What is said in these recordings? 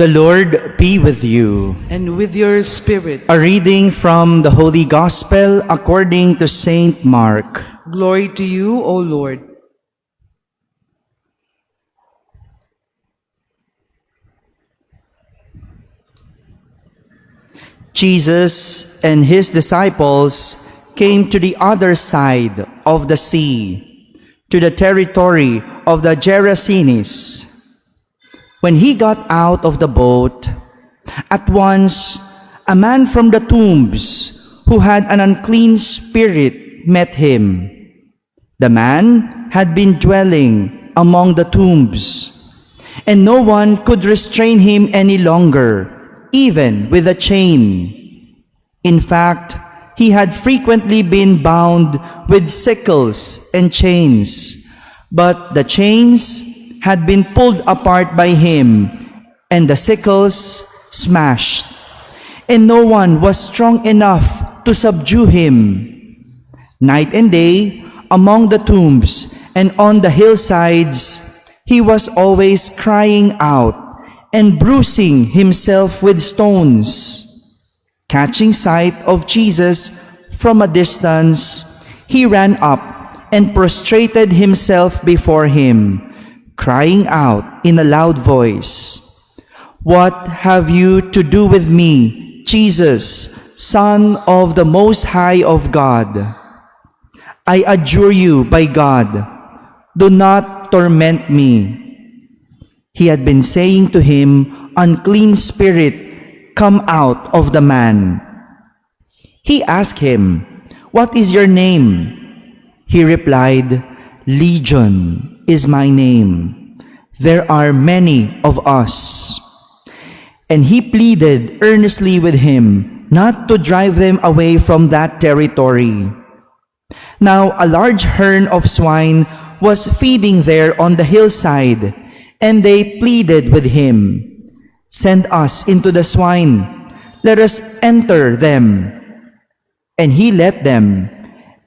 The Lord be with you. and with your spirit. A reading from the Holy Gospel according to Saint Mark. Glory to you, O Lord. Jesus and his disciples came to the other side of the sea, to the territory of the Gerasenes. When he got out of the boat, at once a man from the tombs who had an unclean spirit met him. The man had been dwelling among the tombs, and no one could restrain him any longer, even with a chain. In fact, he had frequently been bound with sickles and chains, but the chains had been pulled apart by him, and the sickles smashed, and no one was strong enough to subdue him. Night and day, among the tombs and on the hillsides, he was always crying out and bruising himself with stones. Catching sight of Jesus from a distance, he ran up and prostrated himself before him, crying out in a loud voice, What have you to do with me, Jesus, Son of the Most High of God? I adjure you by God, do not torment me. He had been saying to him, Unclean spirit, come out of the man. He asked him, What is your name? He replied, Legion is my name. There are many of us. And he pleaded earnestly with him not to drive them away from that territory. Now a large herd of swine was feeding there on the hillside, and they pleaded with him, Send us into the swine, let us enter them. And he let them,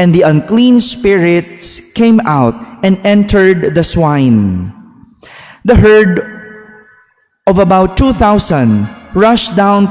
and the unclean spirits came out and entered the swine. The herd of about 2,000 rushed down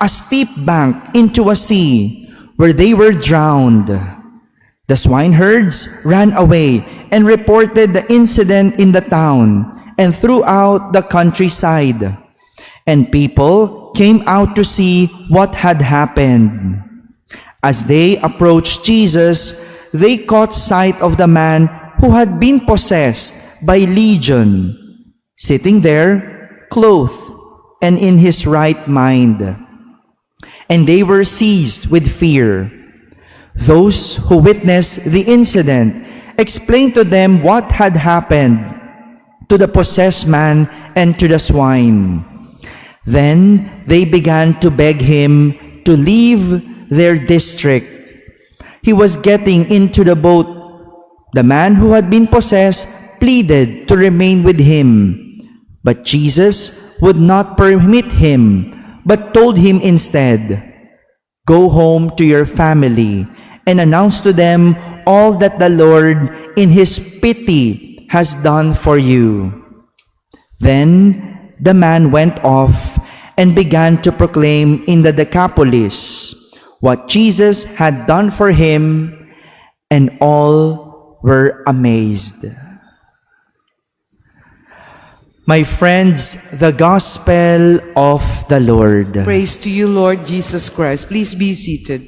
a steep bank into a sea where they were drowned. The swineherds ran away and reported the incident in the town and throughout the countryside. And people came out to see what had happened. As they approached Jesus, they caught sight of the man who had been possessed by legion, sitting there, clothed and in his right mind. And they were seized with fear. Those who witnessed the incident explained to them what had happened to the possessed man and to the swine. Then they began to beg him to leave their district. He was getting into the boat. The man who had been possessed pleaded to remain with him. But Jesus would not permit him, but told him instead, Go home to your family and announce to them all that the Lord in his pity has done for you. Then the man went off and began to proclaim in the Decapolis what Jesus had done for him, and all were amazed. My friends, the gospel of the Lord. Praise to you, Lord Jesus Christ. Please be seated.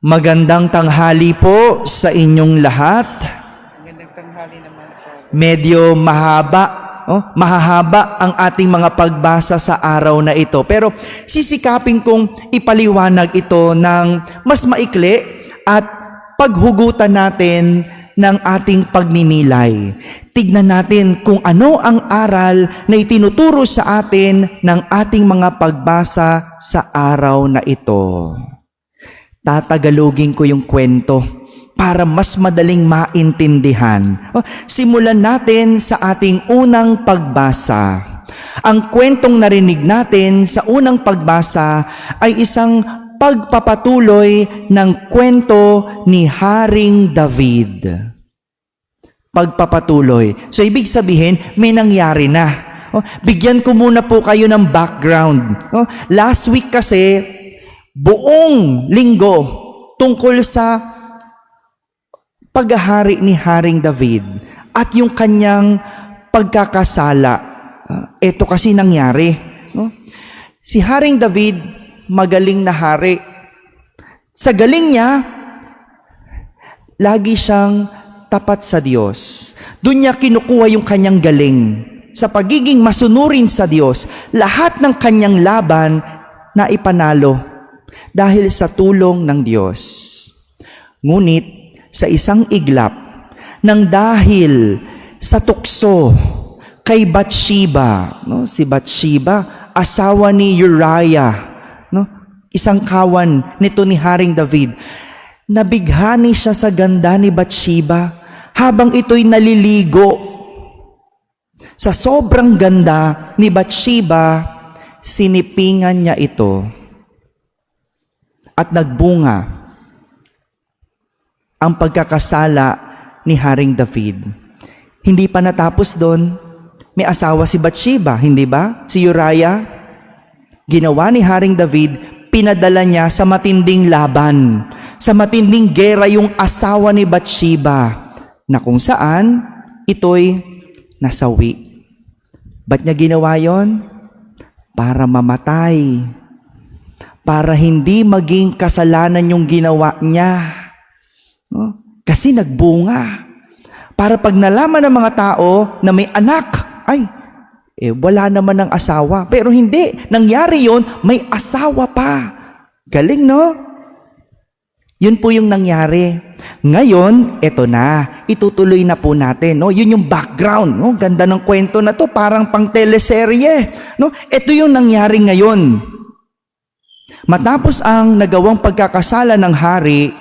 Magandang tanghali po sa inyong lahat. Magandang tanghali naman. Medyo mahaba, oh, mahahaba ang ating mga pagbasa sa araw na ito. Pero sisikapin kong ipaliwanag ito ng mas maikli at paghugutan natin ng ating pagninilay. Tignan natin kung ano ang aral na itinuturo sa atin ng ating mga pagbasa sa araw na ito. Tatagalogin ko yung kwento para mas madaling maintindihan. Oh, Simulan natin sa ating unang pagbasa. Ang kwentong narinig natin sa unang pagbasa ay isang pagpapatuloy ng kwento ni Haring David. Pagpapatuloy. So ibig sabihin, may nangyari na. Oh, bigyan ko muna po kayo ng background. Oh, last week kasi, buong linggo tungkol sa paghahari ni Haring David at yung kanyang pagkakasala. Ah, ito kasi nangyari. No? Si Haring David, magaling na hari. Sa galing niya, lagi siyang tapat sa Diyos. Doon niya kinukuha yung kanyang galing. Sa pagiging masunurin sa Diyos, lahat ng kanyang laban na ipanalo dahil sa tulong ng Diyos. Ngunit sa isang iglap, nang dahil sa tukso kay Bathsheba, no? si Bathsheba, asawa ni Uriah, no? isang kawan nito ni Haring David, nabighani siya sa ganda ni Bathsheba habang ito'y naliligo. Sa sobrang ganda ni Bathsheba, sinipingan niya ito at nagbunga ang pagkakasala ni Haring David. Hindi pa natapos doon, may asawa si Bathsheba, hindi ba? Si Uriah. Ginawa ni Haring David, pinadala niya sa matinding laban, sa matinding gera yung asawa ni Bathsheba, na kung saan ito'y nasawi. Ba't niya ginawa yon? Para mamatay. Para hindi maging kasalanan yung ginawa niya. No? Kasi nagbunga. Para pag nalaman ng mga tao na may anak, ay, eh, wala naman ng asawa. Pero hindi, nangyari yon may asawa pa. Galing, no? Yun po yung nangyari. Ngayon, eto na. Itutuloy na po natin. No? Yun yung background. No? Ganda ng kwento na to. Parang pang teleserye. No? Ito yung nangyari ngayon. Matapos ang nagawang pagkakasala ng hari,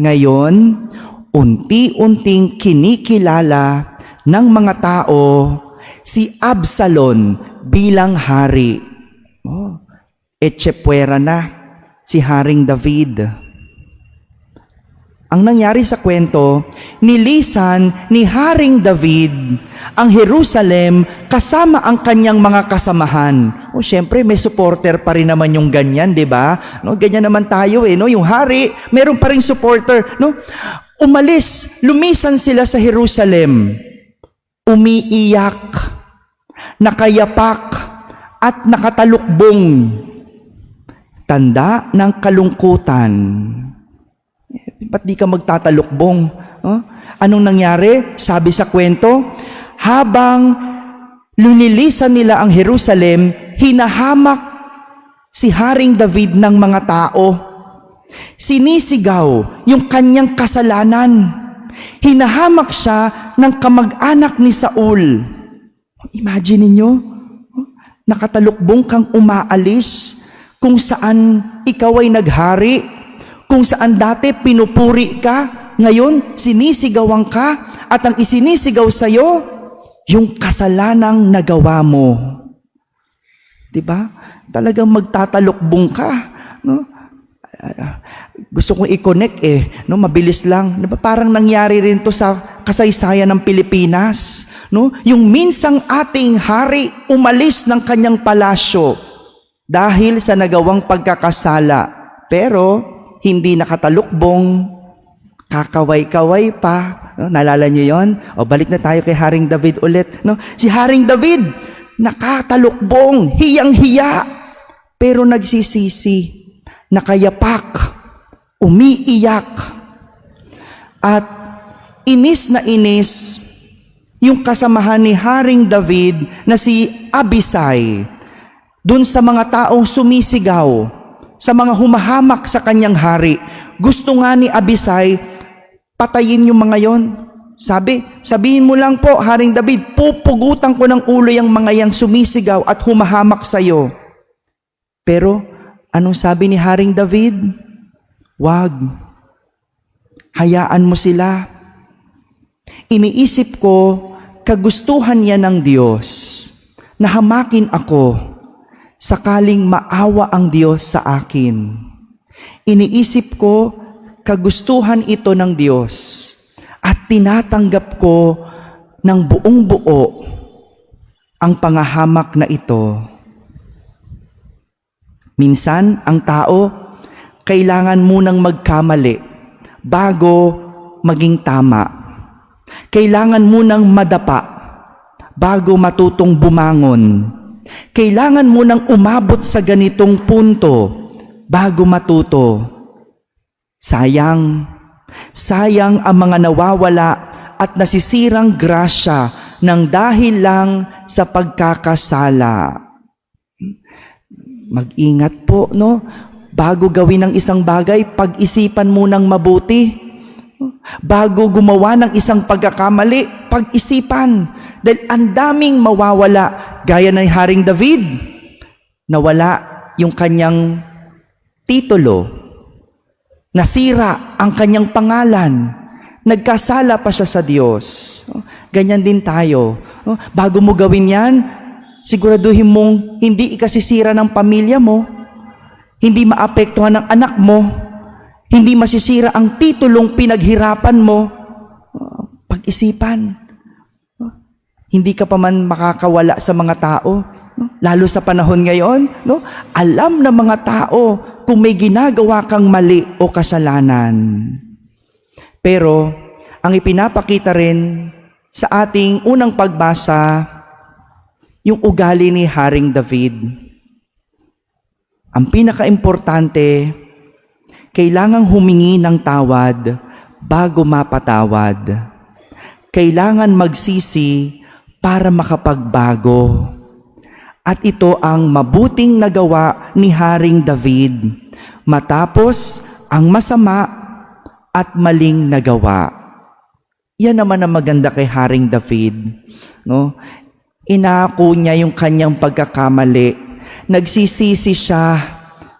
ngayon, unti-unting kinikilala ng mga tao si Absalon bilang hari. Oh, etchepuera na si Haring David. Ang nangyari sa kwento, nilisan ni Haring David ang Jerusalem kasama ang kanyang mga kasamahan. O syempre, may supporter pa rin naman yung ganyan, di ba? No, ganyan naman tayo eh, no? Yung hari, meron pa ring supporter, no? Umalis, lumisan sila sa Jerusalem. Umiiyak, nakayapak, at nakatalukbong. Tanda ng kalungkutan. Ba't di ka magtatalukbong? Oh? Anong nangyari? Sabi sa kwento, habang lunilisan nila ang Jerusalem, hinahamak si Haring David ng mga tao. Sinisigaw yung kanyang kasalanan. Hinahamak siya ng kamag-anak ni Saul. Imagine ninyo, nakatalukbong kang umaalis kung saan ikaw ay naghari, kung saan dati pinupuri ka, ngayon sinisigawan ka at ang isinisigaw sa iyo yung kasalanang nagawa mo. 'Di ba? Talagang magtatalukbong ka, no? Gusto kong i-connect eh, no? Mabilis lang. Diba? Parang nangyari rin to sa kasaysayan ng Pilipinas, no? Yung minsang ating hari umalis ng kanyang palasyo dahil sa nagawang pagkakasala. Pero hindi nakatalukbong, kakaway-kaway pa. No? Nalala niyo yon? O balik na tayo kay Haring David ulit. No? Si Haring David, nakatalukbong, hiyang-hiya, pero nagsisisi, nakayapak, umiiyak, at inis na inis yung kasamahan ni Haring David na si Abisai dun sa mga taong sumisigaw, sa mga humahamak sa kanyang hari. Gusto nga ni Abisai, patayin yung mga yon. Sabi, sabihin mo lang po, Haring David, pupugutan ko ng ulo yung mga yang sumisigaw at humahamak sa iyo. Pero, anong sabi ni Haring David? Wag. Hayaan mo sila. Iniisip ko, kagustuhan niya ng Diyos na hamakin ako sakaling maawa ang Diyos sa akin. Iniisip ko, kagustuhan ito ng Diyos at tinatanggap ko ng buong buo ang pangahamak na ito. Minsan, ang tao, kailangan munang magkamali bago maging tama. Kailangan munang madapa bago matutong bumangon. Kailangan munang umabot sa ganitong punto bago matuto. Sayang, sayang ang mga nawawala at nasisirang grasya ng dahil lang sa pagkakasala. Mag-ingat po, no? Bago gawin ng isang bagay, pag-isipan munang mabuti. Bago gumawa ng isang pagkakamali, pag-isipan. Dahil ang daming mawawala, gaya ng Haring David, nawala yung kanyang titulo, nasira ang kanyang pangalan, nagkasala pa siya sa Diyos. Ganyan din tayo. Bago mo gawin yan, siguraduhin mong hindi ikasisira ng pamilya mo, hindi maapektuhan ng anak mo, hindi masisira ang titulong pinaghirapan mo. Pag-isipan. Hindi ka pa man makakawala sa mga tao, no? lalo sa panahon ngayon, no? Alam ng mga tao kung may ginagawa kang mali o kasalanan. Pero ang ipinapakita rin sa ating unang pagbasa, yung ugali ni Haring David. Ang pinaka-importante, kailangang humingi ng tawad bago mapatawad. Kailangan magsisi para makapagbago. At ito ang mabuting nagawa ni Haring David matapos ang masama at maling nagawa. Yan naman ang maganda kay Haring David. No? Inako niya yung kanyang pagkakamali. Nagsisisi siya.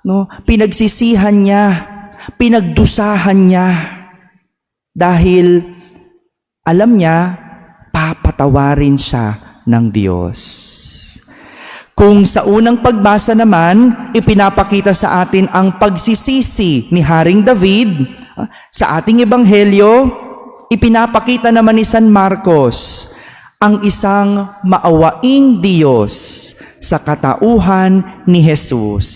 No? Pinagsisihan niya. Pinagdusahan niya. Dahil alam niya, papatawarin siya ng Diyos. Kung sa unang pagbasa naman, ipinapakita sa atin ang pagsisisi ni Haring David, ah, sa ating ebanghelyo, ipinapakita naman ni San Marcos ang isang maawaing Diyos sa katauhan ni Jesus.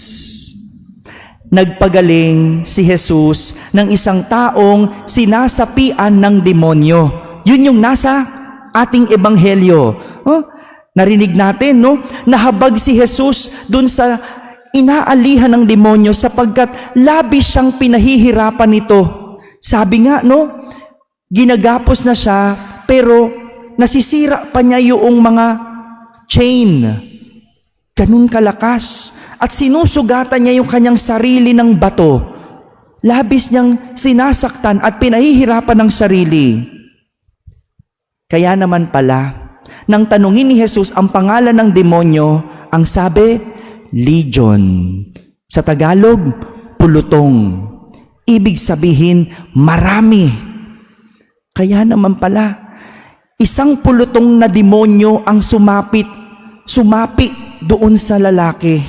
Nagpagaling si Jesus ng isang taong sinasapian ng demonyo. Yun yung nasa ating ebanghelyo. Oh, narinig natin, no? Nahabag si Jesus dun sa inaalihan ng demonyo sapagkat labis siyang pinahihirapan nito. Sabi nga, no? Ginagapos na siya, pero nasisira pa niya yung mga chain. Ganun kalakas. At sinusugatan niya yung kanyang sarili ng bato. Labis niyang sinasaktan at pinahihirapan ng sarili. Kaya naman pala, nang tanungin ni Jesus ang pangalan ng demonyo, ang sabi, Legion. Sa Tagalog, pulutong. Ibig sabihin, marami. Kaya naman pala, isang pulutong na demonyo ang sumapit, sumapi doon sa lalaki.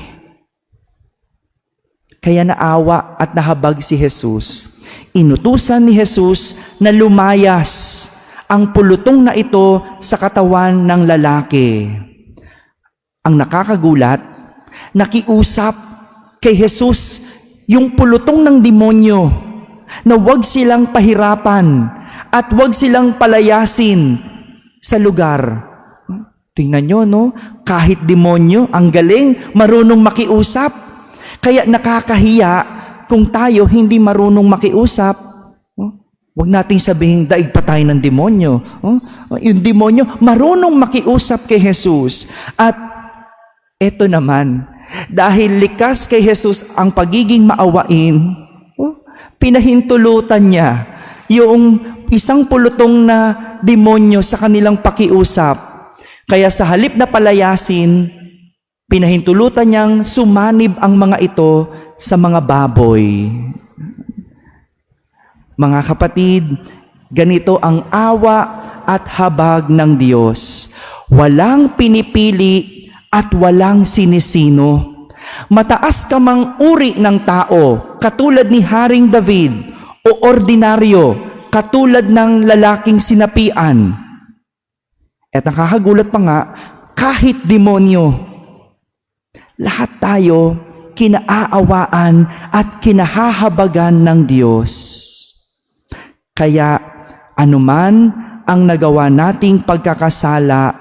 Kaya naawa at nahabag si Jesus. Inutusan ni Jesus na lumayas ang pulutong na ito sa katawan ng lalaki. Ang nakakagulat, nakiusap kay Jesus yung pulutong ng demonyo na huwag silang pahirapan at huwag silang palayasin sa lugar. Tingnan nyo, no? Kahit demonyo, ang galing, marunong makiusap. Kaya nakakahiya kung tayo hindi marunong makiusap. Huwag nating sabihin, daig pa tayo ng demonyo. Oh, yung demonyo, marunong makiusap kay Jesus. At eto naman, dahil likas kay Jesus ang pagiging maawain, oh, pinahintulutan niya yung isang pulutong na demonyo sa kanilang pakiusap. Kaya sa halip na palayasin, pinahintulutan niyang sumanib ang mga ito sa mga baboy. Mga kapatid, ganito ang awa at habag ng Diyos. Walang pinipili at walang sinisino. Mataas ka mang uri ng tao, katulad ni Haring David, o ordinaryo, katulad ng lalaking sinapian. At nakakagulat pa nga, kahit demonyo. Lahat tayo kinaaawaan at kinahahabagan ng Diyos. Kaya anuman ang nagawa nating pagkakasala,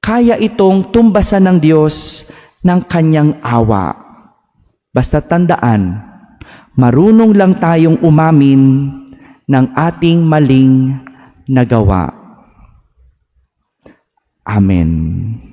kaya itong tumbasan ng Diyos ng kanyang awa. Basta tandaan, marunong lang tayong umamin ng ating maling nagawa. Amen.